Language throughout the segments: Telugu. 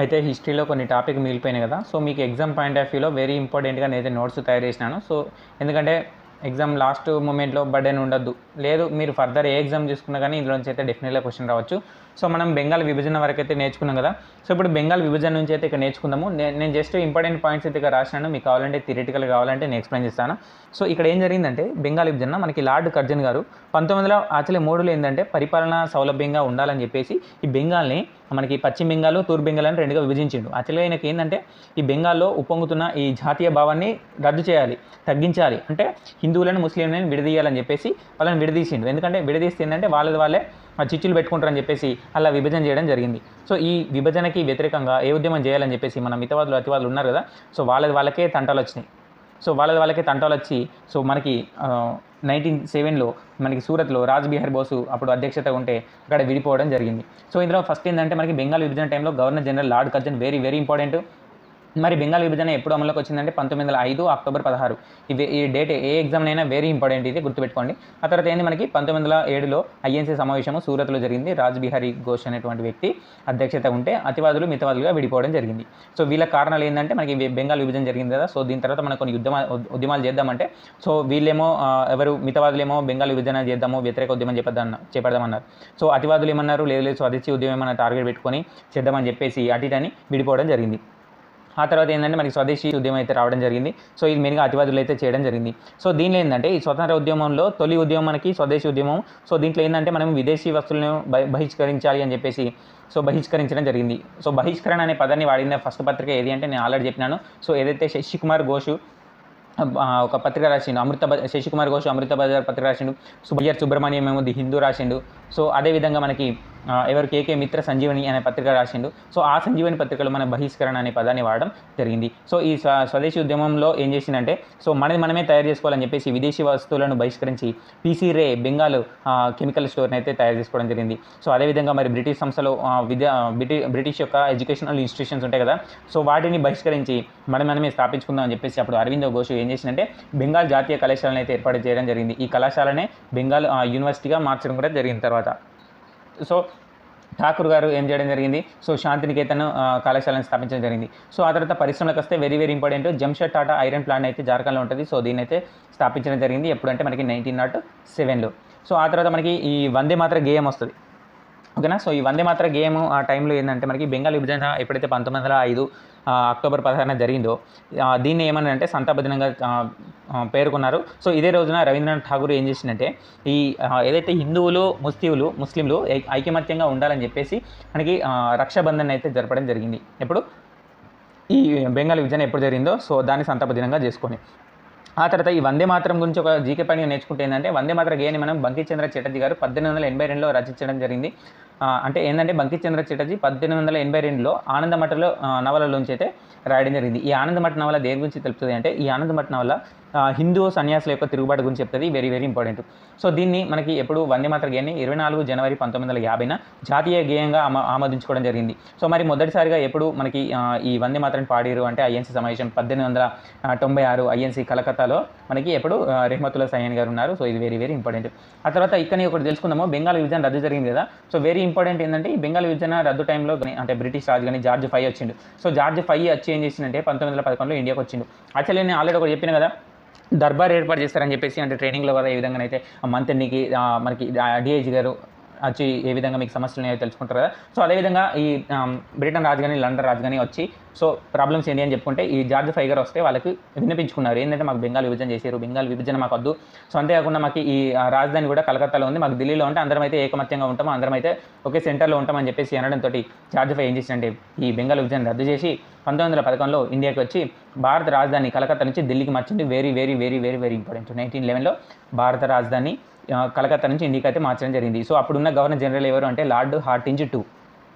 అయితే హిస్టరీలో కొన్ని టాపిక్ మిగిలిపోయినాయి కదా. సో మీకు ఎగ్జామ్ పాయింట్ ఆఫ్ వ్యూలో వెరీ ఇంపార్టెంట్గా నేనైతే నోట్స్ తయారు చేసినాను. సో ఎందుకంటే ఎగ్జామ్ లాస్ట్ మూమెంట్లో బర్డెన్ ఉండొద్దు. లేదు మీరు ఫర్దర్ ఏ ఎగ్జామ్ తీసుకున్నా కానీ ఇందులోంచి అయితే డెఫినెట్గా క్వశ్చన్ రావచ్చు. సో మనం బెంగాల్ విభజన వరకు అయితే నేర్చుకున్నాం కదా. సో ఇప్పుడు బెంగాల్ విభజన నుంచి అయితే ఇక్కడ నేర్చుకుందాము. నేను జస్ట్ ఇంపార్టెంట్ పాయింట్స్ అయితే ఇక్కడ రాసినాను. మీకు కావాలంటే థిరిటికల్ కావాలంటే నేను ఎక్స్ప్లెయిన్ చేస్తాను. సో ఇక్కడ ఏం జరిగిందంటే బెంగాల్ విభజన మనకి లార్డ్ కర్జన్ గారు పంతొమ్మిది వందల ఆచలే మూడులో ఏంటంటే పరిపాలన సౌలభ్యంగా ఉండాలని చెప్పేసి ఈ బెంగాల్ని మనకి పశ్చిమ బెంగాల్ తూర్పు బెంగాల్ అని రెండుగా విభజించిండు. యాక్చువల్గా ఆయనకి ఏంటంటే ఈ బెంగాల్లో ఉప్పొంగుతున్న ఈ జాతీయ భావాన్ని రద్దు చేయాలి తగ్గించాలి. అంటే హిందువులను ముస్లింలను విడదీయాలని చెప్పేసి వాళ్ళని విడదీసిండు. ఎందుకంటే విడదీస్తే ఏంటంటే వాళ్ళది వాళ్ళే చిచ్చులు పెట్టుకుంటారని చెప్పేసి అలా విభజన చేయడం జరిగింది. సో ఈ విభజనకి వ్యతిరేకంగా ఏ ఉద్యమం చేయాలని చెప్పేసి మన మితవాదులు అతివాదులు ఉన్నారు కదా సో వాళ్ళది వాళ్ళకే తంటాలు వచ్చినాయి. సో వాళ్ళది వాళ్ళకే తంటాలు వచ్చి సో మనకి నైన్టీన్ సెవెన్లో మనకి సూరత్లో రాజ్ బిహార్ బోసు అప్పుడు అధ్యక్షత ఉంటే అక్కడ విడిపోవడం జరిగింది. సో ఇందులో ఫస్ట్ ఏంటంటే మనకి బెంగాల్ విభజన టైంలో governor general Lord Curzon very very important మరి బెంగాల్ విభజన ఎప్పుడు అమలులోకి వచ్చిందంటే పంతొమ్మిది వందల ఐదు అక్టోబర్ పదహారు. ఇవి ఈ డేట్ ఏ ఎగ్జామ్ అయినా వెరీ ఇంపార్టెంట్ ఇది గుర్తుపెట్టుకోండి. ఆ తర్వాత ఏంది మనకి? పంతొమ్మిది వందల ఏడులో ఐఎన్సీ సమావేశము సూరత్లో జరిగింది. రాజ్ బిహారీ ఘోష్ అనేటువంటి వ్యక్తి అధ్యక్షత ఉంటే అతివాదులు మితవాదులుగా విడిపోవడం జరిగింది. సో వీళ్ళ కారణాలు ఏంటంటే మనకి బెంగాల్ విభజన జరిగింది కదా. సో దీని తర్వాత మనం కొన్ని ఉద్యమ ఉద్యమాలు చేద్దామంటే సో వీళ్ళేమో ఎవరు మితవాదులేమో బెంగాల్ విభజన చేద్దాము వ్యతిరేక ఉద్యమం చేపద్దాం చేపడదామన్నారు. సో అతివాదులు ఏమన్నారు? లేదు లేదు. స్వదేశీ ఉద్యమం ఏమన్నా టార్గెట్ పెట్టుకొని చేద్దామని చెప్పేసి అటు ఇటు అని విడిపోవడం జరిగింది. ఆ తర్వాత ఏంటంటే మనకి స్వదేశీ ఉద్యమం అయితే రావడం జరిగింది. సో ఇది మెయిన్గా అతివాదులు అయితే చేయడం జరిగింది. సో దీనిలో ఏంటంటే ఈ స్వతంత్ర ఉద్యమంలో తొలి ఉద్యమం మనకి స్వదేశీ ఉద్యమం. సో దీంట్లో ఏంటంటే మనం విదేశీ వస్తువులను బహిష్కరించాలి అని చెప్పేసి సో బహిష్కరించడం జరిగింది. సో బహిష్కరణ అనే పదాన్ని వాడిన ఫస్ట్ పత్రిక ఏది అంటే నేను ఆల్రెడీ చెప్పినాను. సో ఏదైతే శశికుమార్ ఘోషు ఒక పత్రిక రాసిండు అమృత శశికుమార్ ఘోష్ అమృత బజార్ పత్రిక రాసిండు సుబయ్యర్ సుబ్రహ్మణ్యం ఏమో ది హిందూ రాసిండు. సో అదేవిధంగా మనకి ఎవరు కేకే మిత్ర సంజీవని అనే పత్రిక రాసిండు. సో ఆ సంజీవని పత్రికలో మన బహిష్కరణ అనే పదాన్ని వాడడం జరిగింది. సో ఈ స్వదేశీ ఉద్యమంలో ఏం చేసిందంటే సో మనది మనమే తయారు చేసుకోవాలని చెప్పేసి విదేశీ వస్తువులను బహిష్కరించి P C Ray Bengal chemical స్టోర్ని అయితే తయారు చేసుకోవడం జరిగింది. సో అదేవిధంగా మరి బ్రిటిష్ సంస్థలో విద్యా బ్రిటి బ్రిటిష్ యొక్క ఎడ్యుకేషనల్ ఇన్స్టిట్యూషన్స్ ఉంటాయి కదా సో వాటిని బహిష్కరించి మనం మనమే స్థాపించుకుందాం అని చెప్పేసి అప్పుడు అరవింద ఘోష్ ఏం చేసిందంటే బెంగాల్ జాతీయ కళాశాలను అయితే ఏర్పాటు చేయడం జరిగింది. ఈ కళాశాలనే బెంగాల్ యూనివర్సిటీగా మార్చడం కూడా జరిగిన తర్వాత. సో ఠాకూర్ గారు ఏం చేయడం జరిగింది? సో శాంతినికేతన్ కళాశాలను స్థాపించడం జరిగింది. సో ఆ తర్వాత పరిశ్రమలకు వస్తే very very important Jamshed Tata iron plant అయితే జార్ఖండ్లో ఉంటుంది. సో దీన్ని అయితే స్థాపించడం జరిగింది. ఎప్పుడంటే మనకి నైన్టీన్ నాట్ సెవెన్లో సో ఆ తర్వాత మనకి ఈ వందే మాత్ర గేయం వస్తుంది. ఓకేనా? సో ఈ వందే మాత్ర గేమ్ ఆ టైంలో ఏంటంటే మనకి బెంగాల్ విభజన ఎప్పుడైతే పంతొమ్మిది వందల ఐదు అక్టోబర్ పదహారున జరిగిందో దీన్ని ఏమన్నారంటే సంతాపదినంగా ఆ, పేర్కొన్నారు. సో ఇదే రోజున రవీంద్రనాథ్ ఠాగూర్ ఏం చేసిందంటే ఈ ఏదైతే హిందువులు ముస్లింలు ముస్లింలు ఐకమత్యంగా ఉండాలని చెప్పేసి మనకి రక్షాబంధన్ అయితే జరపడం జరిగింది. ఎప్పుడు? ఈ బెంగాల్ విభజన ఎప్పుడు జరిగిందో సో దాన్ని సంతాప దినంగా చేసుకొని. ఆ తర్వాత ఈ వందే మాత్రం గురించి ఒక జీకే పని నేర్చుకుంటే ఏంటంటే వందే మాత్రం గేని మనం బంకిచంద్ర చటర్జీ గారు పద్దెనిమిది వందల ఎనభై రెండులో రచించడం జరిగింది. అంటే ఏంటంటే బంకిచంద్ర చటర్జీ పద్దెనిమిది వందల ఎనభై రెండులో ఆనందమఠలో నవలలోంచి అయితే రాయడం జరిగింది. ఈ ఆనందమఠ నవల దేని గురించి తెలుపుతుంది అంటే ఈ ఆనందమఠ నవల హిందూ సన్యాసుల యొక్క తిరుగుబాటు గురించి చెప్తుంది. వెరీ వెరీ ఇంపార్టెంట్ సో దీన్ని మనకి ఎప్పుడు వందే మాత్ర గేయాన్ని ఇరవై నాలుగు జనవరి పంతొమ్మిది వందల యాభైన జాతీయ గేయంగా ఆమ ఆమోదించుకోవడం జరిగింది. సో మరి మొదటిసారిగా ఎప్పుడు మనకి ఈ వందే మాత్రని పాడారు అంటే ఐఎన్సీ సమావేశం పద్దెనిమిది వందల తొంభై ఆరు ఐఎన్సీ కలకత్తాలో మనకి ఎప్పుడు ఆ, రెహమతుల్లా సయ్యన్ గారు ఉన్నారు. సో ఇది వెరీ వెరీ ఇంపార్టెంట్ ఆ తర్వాత ఇక్కడ ఒకటి తెలుసుకుందాము. బెంగాల్ విభజన రద్దు జరిగింది కదా. సో వెరీ ఇంపార్టెంట్ ఏంటంటే ఈ బెంగాల్ విభజన రద్దు టైంలో కానీ అంటే బ్రిటిష్ రాజు కానీ జార్జ్ ఫైవ్ వచ్చిండు. సో జార్జ్ ఫైవ్ వచ్చి ఏం చేసిందంటే పంతొమ్మిది వందల పదకొండులో ఇండియాకి వచ్చిండు యాక్చువల్లీ నేను ఆల్రెడీ ఒకటి చెప్పిన కదా. దర్బార్ ఏర్పాటు చేస్తారని చెప్పేసి అంటే ట్రైనింగ్ల వల్ల ఏ విధంగానైతే అయితే మంత్రికి ఆ, మనకి డిఐజీ గారు వచ్చి ఏ విధంగా మీకు సమస్యలు ఉన్నాయో తెలుసుకుంటారు కదా. సో అదేవిధంగా ఈ బ్రిటన్ రాజు కానీ లండన్ రాజు కానీ వచ్చి సో ప్రాబ్లమ్స్ ఏంటి అని చెప్పుకుంటే ఈ జార్జ్ ఫైగర్ వస్తే వాళ్ళకి వినిపించుకున్నారు ఏంటంటే మాకు బెంగాల్ విభజన చేశారు బెంగాల్ విభజన మాకు వద్దు. సో అంతేకాకుండా మాకు ఈ రాజధాని కూడా కలకత్తాలో ఉంది. మాకు ఢిల్లీలో ఉంటే అందరం అయితే ఏకమత్యంగా ఉంటాము? అందరం అయితే ఒకే సెంటర్లో ఉంటామని చెప్పేసి అనడంతో జార్జ్ ఫై ఏం చేసిందంటే ఈ బెంగాల్ విభజన రద్దు చేసి పంతొమ్మిది వందల పదకొండులో ఇండియాకి వచ్చి భారత రాజధాని కలకత్తా నుంచి ఢిల్లీకి మార్చింది. Very very very very very important nineteen లెవెన్లో భారత రాజధాని కలకత్తా నుంచి ఇండియాకి అయితే మార్చడం జరిగింది. సో అప్పుడున్న గవర్నర్ జనరల్ ఎవరు అంటే లార్డ్ హార్టింజ్ టూ.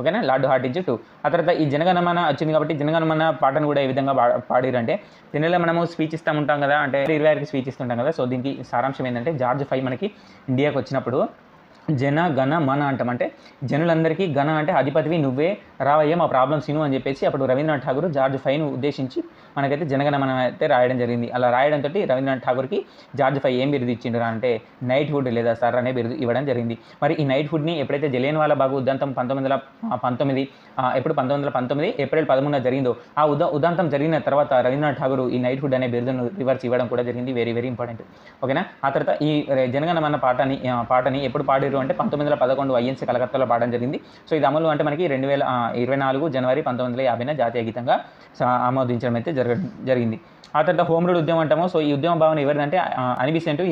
ఓకేనా? Lord Hardinge two. ఆ తర్వాత ఈ జనగణమన వచ్చింది కాబట్టి జనగణమన పాటను కూడా ఏ విధంగా పా- పాడిరంటే దీనిలో మనము స్పీచ్ ఇస్తూ ఉంటాం కదా అంటే ఇరవై ఆరుకి స్పీచ్ ఇస్తుంటాం కదా సో దీనికి సారాంశం ఏంటంటే జార్జ్ ఫైవ్ మనకి ఇండియాకి వచ్చినప్పుడు జన గణ మన అంటాం. అంటే జనులందరికీ గణ అంటే అధిపతివి నువ్వే రావయ్యే మా ప్రాబ్లమ్స్ ఇను అని చెప్పేసి అప్పుడు రవీంద్రనాథ్ ఠాగూర్ జార్జ్ ఫైవ్ను ఉద్దేశించి మనకైతే జనగణమనం అయితే రాయడం జరిగింది. అలా రాయడంతో రవీంద్రనాథ్ ఠాగూర్కి జార్జ్ ఫై ఏం బిరుదు ఇచ్చిండ్రు అంటే నైట్ హుడ్ లేదా సార్ అనే బిరుదు ఇవ్వడం జరిగింది. మరి ఈ నైట్ హుడ్ని ఎప్పుడైతే జలియన్ వాళ్ళ బాగు ఉదంతం పంతొమ్మిది వందల పంతొమ్మిది ఎప్పుడు పంతొమ్మిది వందల పంతొమ్మిది ఏప్రిల్ పదమూడున జరిగిందో ఆ ఉద ఉదంతం జరిగిన తర్వాత రవీంద్రనాథ్ ఠాగూర్ ఈ నైట్ హుడ్ అనే బిరుదును రివర్స్ ఇవ్వడం కూడా జరిగింది. వెరీ వెరీ ఇంపార్టెంట్ ఓకేనా ఆ తర్వాత ఈ జనగణమన పాటని పాటని ఎప్పుడు పాడిరు అంటే పంతొమ్మిది వందల పదకొండు ఐఎన్సీ కలకత్తాలో పాడడం జరిగింది. సో ఇది అమలు అంటే మనకి రెండు వేల ఇరవై నాలుగు జనవరి పంతొమ్మిది వందల యాభైన జాతీయ గీతంగా స- ఆమోదించడం అయితే జరిగింది జరగ జరిగింది. ఆ తర్వాత హోమ్ రూల్ ఉద్యమం అంటాము. సో ఈ ఉద్యమ భావన ఎవరిదంటే ఆ, అనిబిసెంట్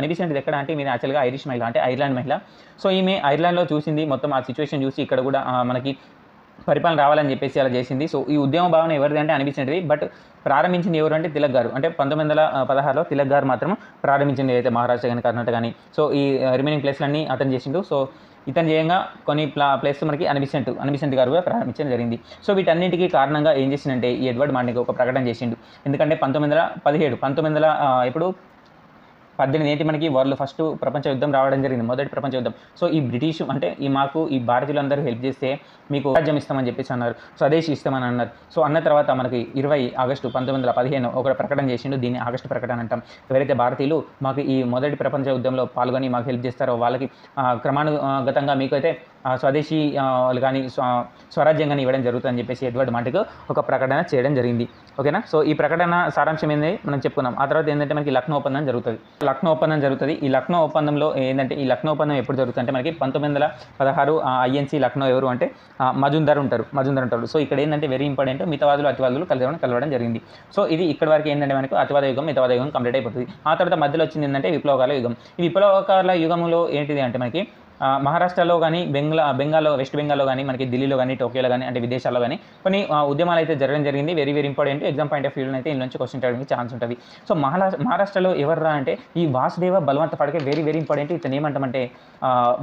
అనిబిసెంట్ ఎక్కడ అంటే మీరు యాక్చువల్గా ఐరిష్ మహిళ అంటే ఐర్లాండ్ మహిళ. సో ఈమె ఐర్లాండ్లో చూసింది మొత్తం ఆ సిచ్యువేషన్ చూసి ఇక్కడ కూడా మనకి పరిపాలన రావాలని చెప్పేసి అలా చేసింది. సో ఈ ఉద్యమ భావన ఎవరిది అంటే అనిపించినది బట్ ప్రారంభించింది ఎవరు అంటే తిలక్ గారు. అంటే పంతొమ్మిది వందల పదహారులో తిలక్ గారు మాత్రం ప్రారంభించింది అయితే మహారాష్ట్ర కానీ కర్ణాటక కానీ సో ఈ రిమైనింగ్ ప్లేస్లన్నీ అటెండ్ చేసిండు. సో ఇతను చేయంగా కొన్ని ప్లా ప్లేస్ మనకి అనిబిసెంట్ అనిబిసెంట్ గారు కూడా ప్రారంభించడం జరిగింది. సో వీటన్నిటికీ కారణంగా ఏం చేసిందంటే ఈ ఎడ్వర్డ్ మార్నింగ్ ఒక ప్రకటన చేసిండు. ఎందుకంటే పంతొమ్మిది వందల పదిహేడు పంతొమ్మిది వందల ఇప్పుడు పద్దెనిమిది ఏంటి మనకి? వాళ్ళు ఫస్ట్ ప్రపంచ యుద్ధం రావడం జరిగింది. మొదటి ప్రపంచ యుద్ధం. సో ఈ బ్రిటిష్ అంటే ఈ మాకు ఈ భారతీయులందరూ హెల్ప్ చేస్తే మీకు రాజ్యం ఇస్తామని చెప్పేసి అన్నారు. స్వదేశీ ఇస్తామని అన్నారు. సో అన్న తర్వాత మనకి ఇరవై ఆగస్టు పంతొమ్మిది వందల పదిహేను ఒక ప్రకటన చేసిండు. దీన్ని ఆగస్టు ప్రకటన అంటాం. ఎవరైతే భారతీయులు మాకు ఈ మొదటి ప్రపంచ యుద్ధంలో పాల్గొని మాకు హెల్ప్ చేస్తారో వాళ్ళకి క్రమానుగతంగా మీకైతే స్వదేశీ వాళ్ళు కానీ స్వ- స్వరాజ్యం కానీ ఇవ్వడం జరుగుతుందని చెప్పేసి ఎడ్వర్డ్ మాటకు ఒక ప్రకటన చేయడం జరిగింది. ఓకేనా? సో ఈ ప్రకటన సారాంశం ఏంది? మనం చెప్పుకున్నాం ఆ తర్వాత ఏంటంటే మనకి లక్నో ఒప్పందం జరుగుతుంది. లక్నో ఒప్పందం జరుగుతుంది. ఈ లక్నో ఒప్పందంలో ఏంటంటే ఈ లక్నో ఒప్పందం ఎప్పుడు జరుగుతుంది అంటే మనకి పంతొమ్మిది వందల పదహారు ఐఎన్సీ లక్నో ఎవరు అంటే మజుందర్ ఉంటారు. మజుందర్ ఉంటారు. సో ఇక్కడ ఏంటంటే వెరీ ఇంపార్టెంట్ మితవాదులు అతివాదులు కలవడం కలవడం జరిగింది. సో ఇది ఇక్కడ వరకు ఏంటంటే మనకు అతివాద యుగం మితవాద యుగం కంప్లీట్ అయిపోతుంది. ఆ తర్వాత మధ్యలో వచ్చింది ఏంటంటే విప్లవకాల యుగం. ఈ విప్లవకాల యుగంలో ఏంటిది అంటే మనకి మహారాష్ట్రలో కానీ బెంగాల్ బెంగాల్లో వెస్ట్ బెంగాల్లో కానీ మనకి ఢిల్లీలో కానీ టోక్యోలో కానీ అంటే విదేశాల్లో కానీ కొన్ని ఉద్యమాలు అయితే జరగడం జరిగింది. Very very important exam point of వ్యూలో అయితే ఇందులోంచి క్వశ్చన్ అడగడానికి ఛాన్స్ ఉంటుంది. సో మహారాష్ట్ర మహారాష్ట్రలో ఎవర్రా అంటే ఈ Vasudev Balwant Phadke very very important ఇతను ఏమంటామంటే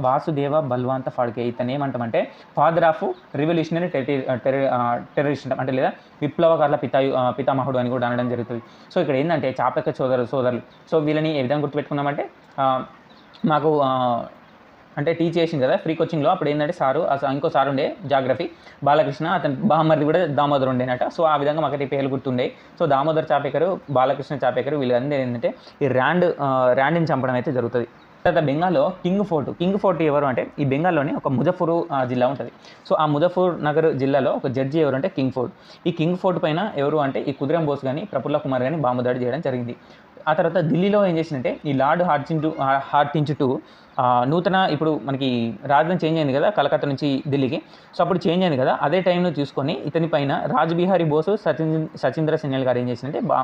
వాసుదేవ బల్వంత ఫాడ్కే ఇతను ఏమంటామంటే ఫాదర్ ఆఫ్ రివల్యూషనరీ టెర్రరిస్ట్ అంటే లేదా విప్లవకారుల పితాయు పితామహుడు అని కూడా అనడం జరుగుతుంది. సో ఇక్కడ ఏంటంటే చాపక సోదరు సోదరులు. సో వీళ్ళని ఏ విధంగా గుర్తుపెట్టుకున్నామంటే మాకు అంటే టీచ్ చేసింది కదా ఫ్రీ కోచింగ్లో అప్పుడు ఏంటంటే సారు ఆ ఇంకో సార్ ఉండే జాగ్రఫీ బాలకృష్ణ అతని బామ్మర్ది కూడా దామోదర్ ఉండేనట. సో ఆ విధంగా మాకైతే పేర్లు గుర్తుండే సో దామోదర్ చాపేకరు బాలకృష్ణ చాపేకరు వీళ్ళందరూ ఏంటంటే ఈ ర్యాండ్ ర్యాండ్ని చంపడం అయితే జరుగుతుంది. తర్వాత బెంగాల్లో కింగ్ ఫోర్ట్ కింగ్ ఫోర్ట్ ఎవరు అంటే ఈ బెంగాల్లోనే ఒక ముజఫర్ ఆ, జిల్లా ఉంటుంది. సో ఆ ముజఫర్ నగర్ జిల్లాలో ఒక జడ్జి ఎవరు అంటే కింగ్ ఫోర్ట్. ఈ కింగ్ ఫోర్ట్ పైన ఎవరు అంటే ఈ కుదిరం బోస్ కానీ ప్రఫుల్ల కుమార్ కానీ బాంబు దాడి చేయడం జరిగింది. ఆ తర్వాత ఢిల్లీలో ఏం చేసిందంటే ఈ లార్డ్ హార్టించు హార్టించుటు టూ నూతన ఇప్పుడు మనకి రాజధాని చేంజ్ అయింది కదా కలకత్తా నుంచి ఢిల్లీకి. సో అప్పుడు చేంజ్ అయింది కదా అదే టైంలో చూసుకొని ఇతని పైన రాజబిహారీ బోసు సచిన్ సచీంద్ర సెన్యాల్ గారు ఏం చేసిందంటే బా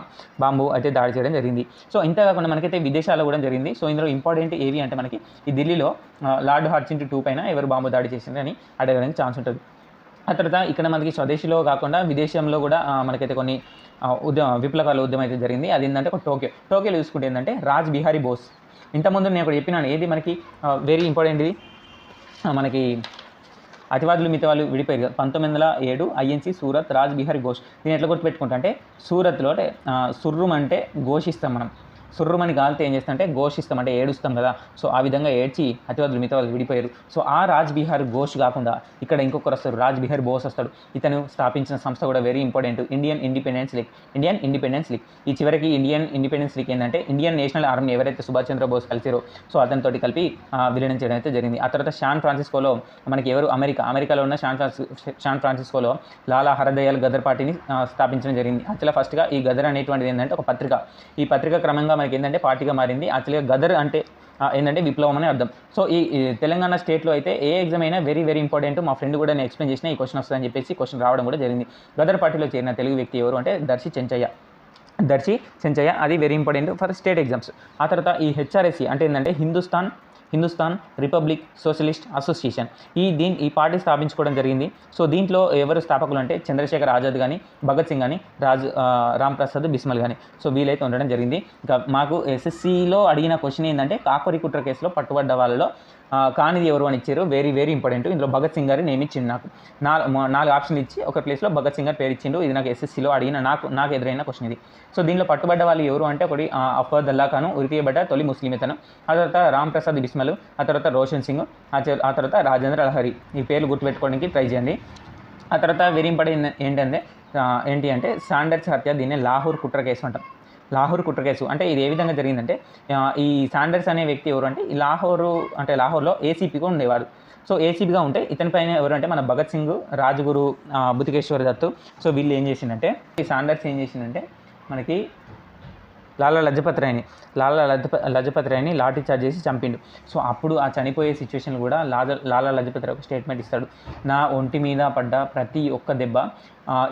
బాంబు అయితే దాడి చేయడం జరిగింది. సో ఇంత కాకుండా మనకైతే విదేశాల్లో కూడా జరిగింది. సో ఇందులో ఇంపార్టెంట్ ఏవి అంటే మనకి ఈ ఢిల్లీలో లార్డ్ హార్చింటి టూ పైన ఎవరు బాంబు దాడి చేసిందని అడగడానికి ఛాన్స్ ఉంటుంది. ఆ తర్వాత ఇక్కడ మనకి స్వదేశీలో కాకుండా విదేశంలో కూడా మనకైతే కొన్ని ఉద్యమ విప్లవాల ఉద్యమం అయితే జరిగింది. అది ఏంటంటే ఒక టోక్యో. టోక్యోలో చూసుకుంటే ఏంటంటే రాజ్ బిహారీ బోస్. ఇంతకుముందు నేను ఒకటి చెప్పినాను ఏది మనకి వెరీ ఇంపార్టెంట్ ఇది? మనకి అతివాదులు మితవాళ్ళు విడిపోయారు కదా. పంతొమ్మిది వందల ఏడు ఐఎన్సీ సూరత్ రాజ్ బిహారీ ఘోష్. దీన్ని ఎట్లా గుర్తుపెట్టుకుంటా అంటే సూరత్లో అంటే ఆ, సుర్రుం అంటే ఘోషిస్తాం మనం. సుర్రుమని గాలితే ఏం చేస్తాం ఘోషిస్తాం అంటే ఏడుస్తాం కదా. సో ఆ విధంగా ఏడ్చి అతివాదులు మిగతా వాళ్ళు విడిపోయారు. సో ఆ రాజ్ బిహార్ ఘోష్ కాకుండా ఇక్కడ ఇంకొకరు వస్తారు రాజ్ బిహార్ బోస్ వస్తాడు. ఇతను స్థాపించిన సంస్థ కూడా very important Indian Independence League Indian Independence League ఈ చివరికి ఇండియన్ ఇండిపెండెన్స్ లీగ్ ఏంటంటే ఇండియన్ నేషనల్ ఆర్మీ ఎవరైతే సుభాష్ చంద్ర బోస్ కలిసిరో సో అతనితో కలిపి విలీనం చేయడం అయితే జరిగింది. ఆ తర్వాత శాన్ ఫ్రాన్సిస్కోలో మనకి ఎవరు? అమెరికా. అమెరికాలో ఉన్న శాన్ శాన్ ఫ్రాన్సిస్కోలో లాలా హరదయాల్ గదర్ పార్టీని స్థాపించడం జరిగింది. యాక్చువల్గా ఫస్ట్గా ఈ గదర్ అనేటువంటిది ఏంటంటే ఒక పత్రిక. ఈ పత్రిక క్రమంగా మనకి ఏంటంటే పార్టీగా మారింది. యాక్చువల్గా గదర్ అంటే ఏంటంటే విప్లవం అని అర్థం. సో ఈ ఈ తెలంగాణ స్టేట్లో అయితే ఏ ఎగ్జామ్ అయినా వెరీ వెరీ ఇంపార్టెంట్ మా ఫ్రెండ్ కూడా నేను ఎక్స్ప్లెయిన్ చేసిన ఈ క్వశ్చన్ వస్తుందని చెప్పేసి క్వశ్చన్ రావడం కూడా జరిగింది. గదర్ పార్టీలో చేరిన తెలుగు వ్యక్తి ఎవరు అంటే దర్శి చెంచయ్య. దర్శి చెంచయ్య అది very important for state exams ఆ తర్వాత ఈ హెచ్ఆర్ఎస్సి అంటే ఏంటంటే Hindustan Hindustan Republic Socialist Association. ఈ దీని ఈ పార్టీ స్థాపించుకోవడం జరిగింది. సో దీంట్లో ఎవరు స్థాపకులు అంటే చంద్రశేఖర్ ఆజాద్ కానీ భగత్ సింగ్ కానీ రాజ్ రామ్ ప్రసాద్ బిస్మల్ కానీ సో వీలైతే ఉండడం జరిగింది. ఇంకా మాకు ఎస్ఎస్సిలో అడిగిన క్వశ్చన్ ఏంటంటే కాకరి కుట్ర కేసులో పట్టుబడ్డ వాళ్ళలో కానిది ఎవరు అని ఇచ్చారు? వెరీ వెరీ ఇంపార్టెంట్ ఇందులో భగత్ సింగ్ గారి నేమ్ ఇచ్చిండు నాకు. నాలుగు నాలుగు ఆప్షన్లు ఇచ్చి ఒక ప్లేస్లో భగత్ సింగ్ గారు పేరు ఇచ్చిండు. ఇది నాకు ఎస్ఎస్సీలో అడిగిన నాకు నాకు ఎదురైన క్వశ్చన్ ఇది. సో దీనిలో పట్టుబడ్డ వాళ్ళు ఎవరు అంటే ఒకటి ఆ, అఫ్వద్ అల్లా ఉరితీయబడ్డ తొలి ముస్లిం ఇతను. ఆ తర్వాత రామ్ ప్రసాద్ బిస్మల్ ఆ తర్వాత రోషన్ సింగ్ ఆ తర్వాత రాజేంద్ర లహరి. ఈ పేర్లు గుర్తుపెట్టుకోవడానికి ట్రై చేయండి. ఆ తర్వాత వెరీ ఇంపార్టెంట్ ఏంటంటే ఏంటి అంటే సాండర్స్ హత్య దీన్ని లాహోర్ కుట్ర కేసు అంటాం. లాహోర్ కుట్ర కేసు. అంటే ఇది ఏ విధంగా జరిగిందంటే ఈ శాండర్స్ అనే వ్యక్తి ఎవరు అంటే ఈ లాహోరు అంటే లాహోర్లో ఏసీపీగా ఉండేవాడు. సో ఏసీపీగా ఉంటే ఇతని పైన ఎవరు అంటే మన భగత్ సింగ్ రాజగురు ఆ, బుతికేశ్వర్ దత్తు సో వీళ్ళు ఏం చేసిందంటే ఈ శాండర్స్ ఏం చేసిందంటే మనకి లాలా లజపత్ రాయ్ని లాలా లజప లజపత్ రాయ్ని లాఠీ చార్జ్ చేసి చంపిండు. సో అప్పుడు ఆ చనిపోయే సిచ్యువేషన్ కూడా లాలా లాలా లజపత్ రాయ్ ఒక స్టేట్మెంట్ ఇస్తాడు. నా ఒంటి మీద పడ్డ ప్రతి ఒక్క దెబ్బ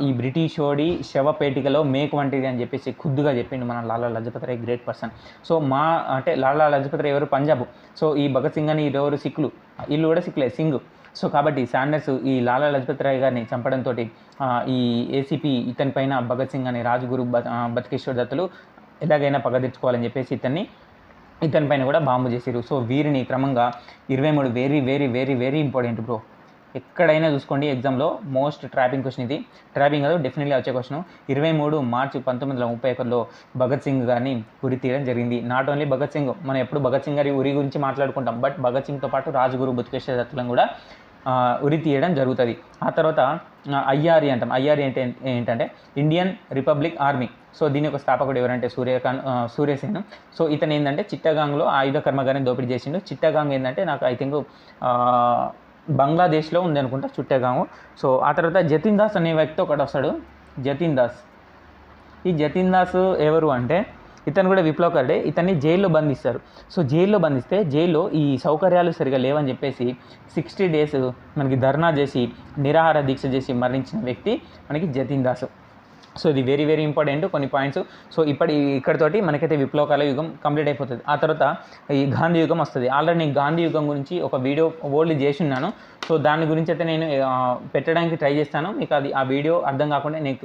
ఈ బ్రిటిషోడి శవపేటికలో మేకు వంటిది అని చెప్పేసి ఖుద్దుగా చెప్పిండు మన Lala Lajpat Rai great person. So మా అంటే లాలా లజపత్ రాయ్ ఎవరు? పంజాబ్. సో ఈ భగత్ సింగ్ అని ఎవరు? సిక్కులు. వీళ్ళు కూడా సిక్కులే సింగ్. సో కాబట్టి శాండర్స్ ఈ లాలా లజపత్ రాయ్ గారిని చంపడంతో ఈ ఏసీపీ ఇతని పైన భగత్ సింగ్ అనే రాజగురు బ ఆ, దత్తులు ఎలాగైనా పగదెచ్చుకోవాలని చెప్పేసి ఇతన్ని ఇతని పైన కూడా బాంబు చేసిరు సో వీరిని క్రమంగా ఇరవై మూడు very very very very important bro ఎక్కడైనా చూసుకోండి ఎగ్జామ్లో మోస్ట్ ట్రాపింగ్ క్వశ్చన్ ఇది. ట్రాపింగ్ కాదు డెఫినెట్లీ వచ్చే క్వశ్చన్. ఇరవై మూడు మార్చి పంతొమ్మిది వందల ముప్పై ఒకటిలో భగత్ సింగ్ గారిని ఉరి తీయడం జరిగింది. నాట్ ఓన్లీ భగత్ సింగ్ మనం ఎప్పుడు భగత్ సింగ్ గారి ఉరి గురించి మాట్లాడుకుంటాం బట్ భగత్ సింగ్తో పాటు రాజగురు బుత్కేశ్వర దత్తులను కూడా ఉరి తీయడం జరుగుతుంది. ఆ తర్వాత ఐఆర్ఈ అంటాం. ఐఆర్ఈ అంటే ఏంటంటే ఇండియన్ రిపబ్లిక్ ఆర్మీ. సో దీని యొక్క స్థాపకుడు ఎవరంటే సూర్యకాంత్ ఆ, సూర్యసేన్. సో ఇతను ఏంటంటే చిట్టగాంగ్లో ఆయుధ కర్మగారిని దోపిడీ చేసిండు. చిట్టగాంగ్ ఏంటంటే నాకు ఐ థింక్ బంగ్లాదేశ్లో ఉంది అనుకుంటా చిట్టగాంగ్. సో ఆ తర్వాత జతిన్ దాస్ అనే వ్యక్తి ఒకటి వస్తాడు. జతిన్ దాస్. ఈ జతిన్ దాస్ ఎవరు అంటే ఇతను కూడా విప్లవకారుడే ఇతన్ని జైల్లో బంధిస్తారు. సో జైల్లో బంధిస్తే జైల్లో ఈ సౌకర్యాలు సరిగా లేవని చెప్పేసి సిక్స్టీ డేస్ మనకి ధర్నా చేసి నిరాహార దీక్ష చేసి మరణించిన వ్యక్తి మనకి జతీన్ దాస్. సో ఇది వెరీ వెరీ ఇంపార్టెంట్ కొన్ని పాయింట్స్. సో ఇప్పటి ఇక్కడతోటి మనకైతే విప్లవకాల యుగం కంప్లీట్ అయిపోతుంది. ఆ తర్వాత ఈ గాంధీ యుగం వస్తుంది. ఆల్రెడీ నేను గాంధీ యుగం గురించి ఒక వీడియో ఓల్డ్ చేసి ఉన్నాను. సో దాని గురించి అయితే నేను పెట్టడానికి ట్రై చేస్తాను. మీకు అది ఆ వీడియో అర్థం కాకుండా నేను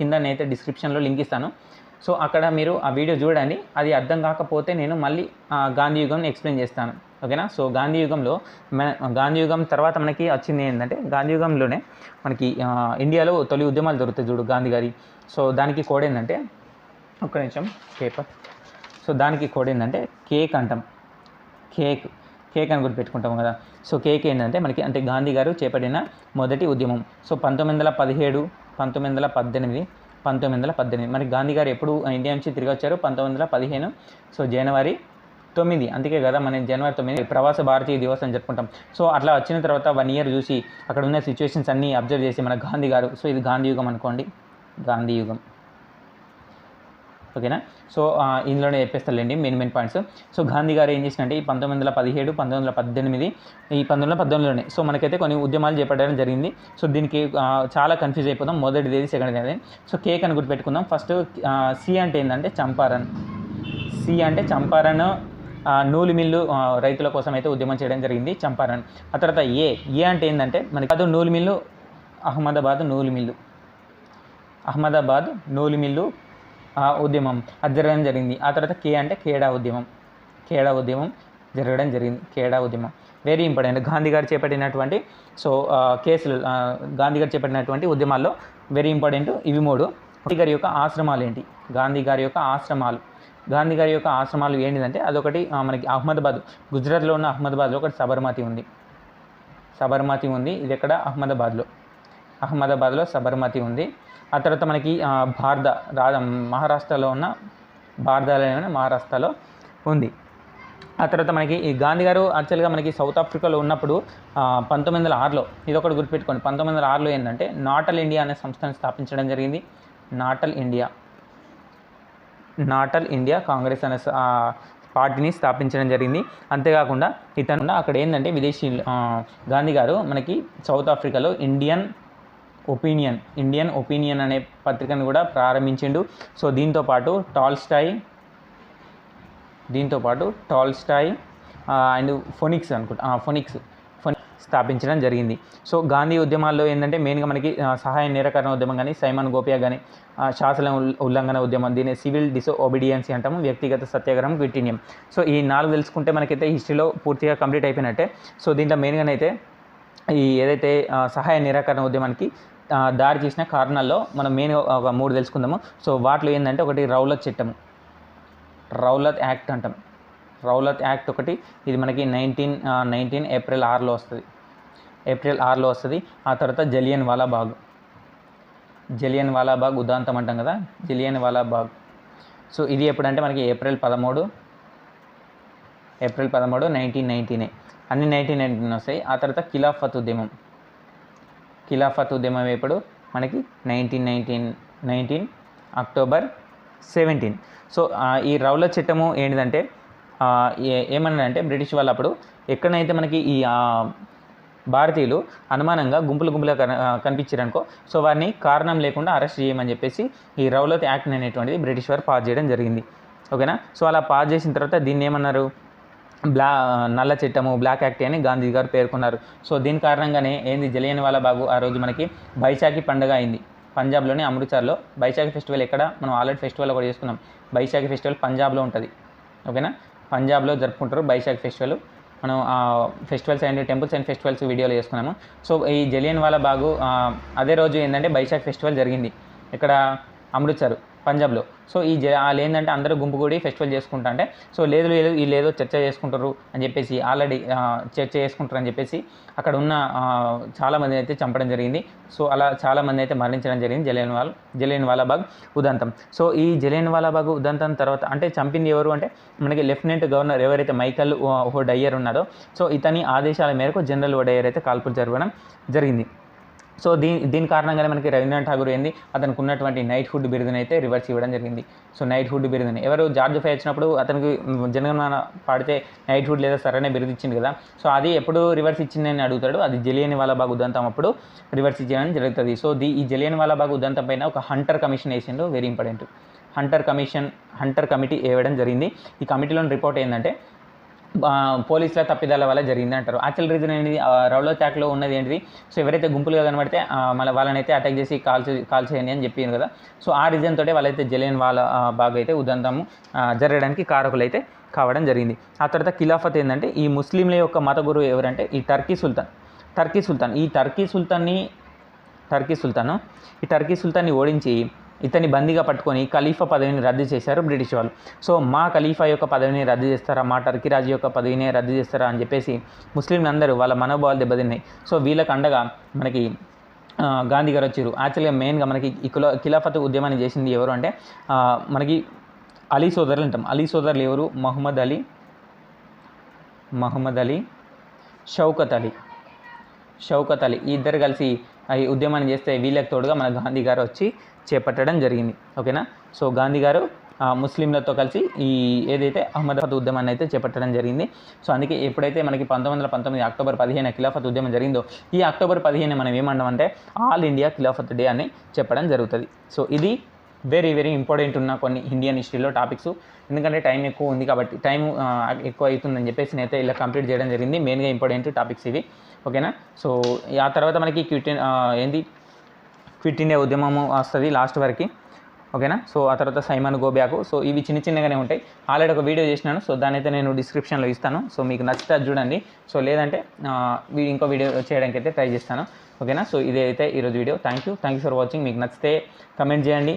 కింద నేనైతే డిస్క్రిప్షన్లో లింక్ ఇస్తాను. సో అక్కడ మీరు ఆ వీడియో చూడండి. అది అర్థం కాకపోతే నేను మళ్ళీ ఆ, గాంధీ యుగంని ఎక్స్ప్లెయిన్ చేస్తాను. ఓకేనా? సో గాంధీ యుగంలో మన గాంధీ యుగం తర్వాత మనకి వచ్చింది ఏంటంటే గాంధీ యుగంలోనే మనకి ఇండియాలో తొలి ఉద్యమాలు దొరుకుతాయి చూడు గాంధీ గారి. సో దానికి కోడ్ ఏంటంటే ఒక్క నిమిషం పేపర్. సో దానికి కోడ్ ఏంటంటే కేక్ అంటాం. కేక్ కేక్ అని గుర్తుపెట్టుకుంటాం కదా. సో కేక్ ఏంటంటే మనకి అంటే గాంధీ గారు చేపట్టిన మొదటి ఉద్యమం. సో పంతొమ్మిది వందల పదిహేడు పంతొమ్మిది వందల పద్దెనిమిది పంతొమ్మిది వందల పద్దెనిమిది. మరి గాంధీ గారు ఎప్పుడు ఇండియా నుంచి తిరిగి వచ్చారు? పంతొమ్మిది వందల పదిహేను. సో జనవరి తొమ్మిది. అందుకే కదా మనం జనవరి తొమ్మిది ప్రవాస భారతీయ దివస్ అని చెప్పుకుంటాం సో అట్లా వచ్చిన తర్వాత వన్ ఇయర్ చూసి అక్కడ ఉన్న సిచ్యువేషన్స్ అన్నీ అబ్జర్వ్ చేసి మన గాంధీ గారు సో ఇది గాంధీ యుగం అనుకోండి. గాంధీ యుగం. ఓకేనా? సో ఇందులోనే చెప్పేస్తానండి main main points so Gandhi garu ఏం చేసినంటే ఈ పంతొమ్మిది వందల పదిహేడు పంతొమ్మిది వందల పద్దెనిమిది ఈ పంతొమ్మిది వందల పద్దెనిమిదిలోనే. సో మనకైతే కొన్ని ఉద్యమాలు చేపట్టడం జరిగింది. సో దీనికి చాలా కన్ఫ్యూజ్ అయిపోతాం మొదటిది ఏది సెకండ్ ఏది? సో కేక్ అని గుర్తుపెట్టుకుందాం. ఫస్ట్ సి అంటే ఏంటంటే చంపారన్. సి అంటే చంపారన్ నూలు మిల్లు రైతుల కోసం అయితే ఉద్యమం చేయడం జరిగింది చంపారన్. ఆ తర్వాత ఏ ఏ అంటే ఏంటంటే మనకి అది నూలు మిల్లు అహ్మదాబాద్ నూలు మిల్లు. అహ్మదాబాద్ నూలు మిల్లు ఉద్యమం అది జరగడం జరిగింది. ఆ తర్వాత కే అంటే కేడా ఉద్యమం. కేడా ఉద్యమం జరగడం జరిగింది. కేడా ఉద్యమం. వెరీ ఇంపార్టెంట్ గాంధీ గారు చేపట్టినటువంటి సో కేసులు గాంధీ గారు చేపట్టినటువంటి ఉద్యమాల్లో వెరీ ఇంపార్టెంట్ ఇవి మూడు. గాంధీ గారి యొక్క ఆశ్రమాలు ఏంటి? గాంధీ గారి యొక్క ఆశ్రమాలు. గాంధీ గారి యొక్క ఆశ్రమాలు ఏంటిదంటే అదొకటి మనకి అహ్మదాబాద్ గుజరాత్లో ఉన్న అహ్మదాబాద్లో ఒకటి సబర్మతి ఉంది. సబర్మతి ఉంది. ఇది ఎక్కడ? అహ్మదాబాద్లో. అహ్మదాబాద్లో సబర్మతి ఉంది. ఆ తర్వాత మనకి భారత రా మహారాష్ట్రలో ఉన్న భారతాలయమైన మహారాష్ట్రలో ఉంది. ఆ తర్వాత మనకి ఈ గాంధీ గారు యాక్చువల్గా మనకి సౌత్ ఆఫ్రికాలో ఉన్నప్పుడు పంతొమ్మిది వందల ఆరులో ఇది ఒకటి గుర్తుపెట్టుకోండి. పంతొమ్మిది వందల ఆరులో ఏంటంటే నాటల్ ఇండియా అనే సంస్థను స్థాపించడం జరిగింది. Natal India Natal India Congress అనే పార్టీని స్థాపించడం జరిగింది. అంతేకాకుండా ఇతను అక్కడ ఏంటంటే విదేశీ గాంధీ గారు మనకి సౌత్ ఆఫ్రికాలో ఇండియన్ ఒపీనియన్ ఇండియన్ ఒపీనియన్ అనే పత్రికను కూడా ప్రారంభించిండు. సో దీంతో పాటు టాల్స్టాయ్ దీంతో పాటు టాల్స్టాయ్ అండ్ ఫొనిక్స్ అనుకుంటా ఫొనిక్స్ స్థాపించడం జరిగింది. సో గాంధీ ఉద్యమాల్లో ఏంటంటే మెయిన్గా మనకి సహాయ నిరాకరణ ఉద్యమం కానీ సైమన్ గోపియా కానీ శాసన ఉల్- ఉల్లంఘన ఉద్యమం దీని సివిల్ డిసో ఒబిడియన్సీ అంటాము వ్యక్తిగత సత్యాగ్రహం క్విట్ సో ఈ నాలుగు తెలుసుకుంటే మనకైతే హిస్టరీలో పూర్తిగా కంప్లీట్ అయిపోయినట్టే. సో దీంట్లో మెయిన్గానైతే ఈ ఏదైతే సహాయ నిరాకరణ ఉద్యమానికి దారి చేసిన కారణాల్లో మనం మెయిన్ ఒక మూడు తెలుసుకుందాము. సో వాటిలో ఏంటంటే ఒకటి రౌలత్ చట్టం. రౌలత్ యాక్ట్ అంటాం. రౌలత్ యాక్ట్ ఒకటి ఇది మనకి నైన్టీన్ నైన్టీన్ ఏప్రిల్ ఆరులో వస్తుంది. ఏప్రిల్ ఆరులో వస్తుంది. ఆ తర్వాత జలియన్ వాలాబాగ్. జలియన్ వాలాబాగ్ ఉదాంతం అంటాం కదా? జలియన్ వాలాబాగ్. సో ఇది ఎప్పుడంటే మనకి ఏప్రిల్ పదమూడు ఏప్రిల్ పదమూడు నైన్టీన్ నైన్టీనే. అన్ని నైన్టీన్ నైన్టీన్ వస్తాయి. ఆ తర్వాత ఖిలాఫత్ ఉద్యమం ఖిలాఫత్ ఉద్యమం ఎప్పుడు? మనకి nineteen nineteen nineteen October seventeen so ఈ రౌల చట్టము ఏంటిదంటే ఆ, ఏమన్నారంటే బ్రిటిష్ వాళ్ళు అప్పుడు ఎక్కడైతే మనకి ఈ భారతీయులు అనుమానంగా గుంపులు గుంపులుగా కన కనిపించారనుకో సో వారిని కారణం లేకుండా అరెస్ట్ చేయమని చెప్పేసి ఈ రౌలత్ యాక్ట్ అనేటువంటిది బ్రిటిష్ వారు పాస్ చేయడం జరిగింది. ఓకేనా? సో అలా పాస్ చేసిన తర్వాత దీన్ని ఏమన్నారు బ్లా నల్ల చట్టము బ్లాక్ యాక్ట్ అని గాంధీ గారు పేర్కొన్నారు. సో దీని కారణంగానే ఏంది జలియన్ వాలా బాగు ఆ రోజు మనకి బైశాఖి పండుగ అయింది. పంజాబ్లోని అమృత్సర్లో బైశాఖి ఫెస్టివల్ ఎక్కడ? మనం ఆల్రెడీ ఫెస్టివల్ కూడా చేసుకున్నాం. బైశాఖి ఫెస్టివల్ పంజాబ్లో ఉంటుంది. ఓకేనా? పంజాబ్లో జరుపుకుంటారు బైశాఖి ఫెస్టివల్. మనం ఆ festivals and temples and festivals వీడియోలో చేసుకున్నాము. సో ఈ జలియన్ వాలా బాగు అదే రోజు ఏంటంటే బైశాఖ్ ఫెస్టివల్ జరిగింది. ఇక్కడ అమృత్సర్ పంజాబ్లో. సో ఈ జ వాళ్ళు ఏంటంటే అందరూ గుంపు కూడి ఫెస్టివల్ చేసుకుంటా అంటే సో లేదు లేదు వీళ్ళు ఏదో చర్చ చేసుకుంటారు అని చెప్పేసి ఆల్రెడీ చర్చ చేసుకుంటారు అని చెప్పేసి అక్కడ ఉన్న చాలామంది అయితే చంపడం జరిగింది. సో అలా చాలా మంది అయితే మరణించడం జరిగింది జలియన్ వాల్ జలియన్ వాలాబాగ్ ఉదంతం. సో ఈ జలియన్ వాలాబాగ్ ఉదంతం తర్వాత అంటే చంపింది ఎవరు అంటే మనకి లెఫ్టినెంట్ గవర్నర్ ఎవరైతే మైకల్ ఓ డయ్యర్ ఉన్నారో సో ఇతని ఆదేశాల మేరకు జనరల్ ఓ డయ్యర్ అయితే కాల్పులు జరగడం జరిగింది. సో దీని దీని కారణంగానే మనకి రవీంద్రనాథ్ ఠాగూర్ ఏంది? అతనికి ఉన్నటువంటి నైట్ హుడ్ బిరుదుని అయితే రివర్స్ ఇవ్వడం జరిగింది. సో నైట్ హుడ్ బిరుదుని. ఎవరు? జార్జ్ ఫై వచ్చినప్పుడు అతనికి జనగణమన పాడితే నైట్ హుడ్ లేదా సరైన బిరుదు ఇచ్చింది కదా. సో అది ఎప్పుడు రివర్స్ ఇచ్చిందని అడుగుతాడు. అది జలియన్ వాలాబాగ్ ఉదంతం అప్పుడు రివర్స్ ఇచ్చేయడం జరుగుతుంది. సో ది ఈ జలియన్ వాలాబాగ్ ఉదంతం పైన ఒక హంటర్ కమిషన్ వేసిండు. Very important Hunter Commission Hunter Committee వేయడం జరిగింది. ఈ కమిటీలోని రిపోర్ట్ ఏంటంటే పోలీసుల తప్పిదాల వల్ల జరిగింది అంటారు యాక్చువల్ రీజన్ ఏంటిది? రౌలో ట్యాక్లో ఉన్నది ఏంటిది? సో ఎవరైతే గుంపులుగా కనబడితే మళ్ళీ వాళ్ళనైతే అటాక్ చేసి కాల్ కాల్చేయండి కాల్ చేయండి అని చెప్పాను కదా. సో ఆ రీజన్ తోటే వాళ్ళైతే జలియన్ వాళ్ళ బాగా అయితే ఉదంతము జరగడానికి కారకులు అయితే కావడం జరిగింది. ఆ తర్వాత ఖిలాఫత్ ఏంటంటే ఈ ముస్లింల యొక్క మత గురువు ఎవరంటే ఈ టర్కీ సుల్తాన్. టర్కీ సుల్తాన్. ఈ టర్కీ సుల్తాన్ని టర్కీ సుల్తాను ఈ టర్కీ సుల్తాన్ని ఓడించి ఇతన్ని బందీగా పట్టుకొని ఖలీఫా పదవిని రద్దు చేశారు బ్రిటిష్ వాళ్ళు. సో మా ఖలీఫా యొక్క పదవిని రద్దు చేస్తారా? మా టర్కీ రాజు యొక్క పదవిని రద్దు చేస్తారా? అని చెప్పేసి ముస్లింలందరూ వాళ్ళ మనోభావాలు దెబ్బతిన్నాయి. సో వీళ్ళకి అండగా మనకి గాంధీ గారు వచ్చారు. యాక్చువల్గా మెయిన్గా మనకి ఈ కుల ఖిలాఫత్ ఉద్యమాన్ని చేసింది ఎవరు అంటే మనకి అలీ సోదరులు అంటాం అలీ సోదరులు ఎవరు? మహమ్మద్ అలీ మహమ్మద్ అలీ షౌకత్ అలీ. షౌకత్ అలీ. ఈ ఇద్దరు కలిసి ఈ ఉద్యమాన్ని చేస్తే వీళ్ళకి తోడుగా మన గాంధీ గారు వచ్చి చేపట్టడం జరిగింది. ఓకేనా? సో గాంధీ గారు ముస్లింలతో కలిసి ఈ ఏదైతే అహ్మదాబాద్ ఉద్యమాన్ని అయితే చేపట్టడం జరిగింది. సో అందుకే ఎప్పుడైతే మనకి పంతొమ్మిది వందల పంతొమ్మిది అక్టోబర్ పదిహేను ఖిలాఫత్ ఉద్యమం జరిగిందో ఈ అక్టోబర్ పదిహేను మనం ఏమంటామంటే ఆల్ ఇండియా ఖిలాఫత్ డే అని చెప్పడం జరుగుతుంది. సో ఇది వెరీ వెరీ ఇంపార్టెంట్ ఉన్న కొన్ని ఇండియన్ హిస్టరీలో టాపిక్స్ ఎందుకంటే టైం ఎక్కువ ఉంది కాబట్టి టైం ఎక్కువ అవుతుందని చెప్పేసి నేనైతే ఇలా కంప్లీట్ చేయడం జరిగింది. మెయిన్గా ఇంపార్టెంట్ టాపిక్స్ ఇవి. ఓకేనా సో ఆ తర్వాత మనకి క్విట్ ఏంది? క్విట్ ఇండియా ఉద్యమము వస్తుంది లాస్ట్ వరకు. ఓకేనా సో ఆ తర్వాత సైమన్ గోబ్యాకు సో ఇవి చిన్న చిన్నగానే ఉంటాయి. ఆల్రెడీ ఒక వీడియో చేసినాను. సో దాని అయితే నేను డిస్క్రిప్షన్లో ఇస్తాను. సో మీకు నచ్చితే చూడండి. సో లేదంటే ఇంకో వీడియో చేయడానికి అయితే ట్రై చేస్తాను. ఓకేనా సో ఇదైతే ఈరోజు video thank you thank you for watching మీకు నచ్చితే కమెంట్ చేయండి.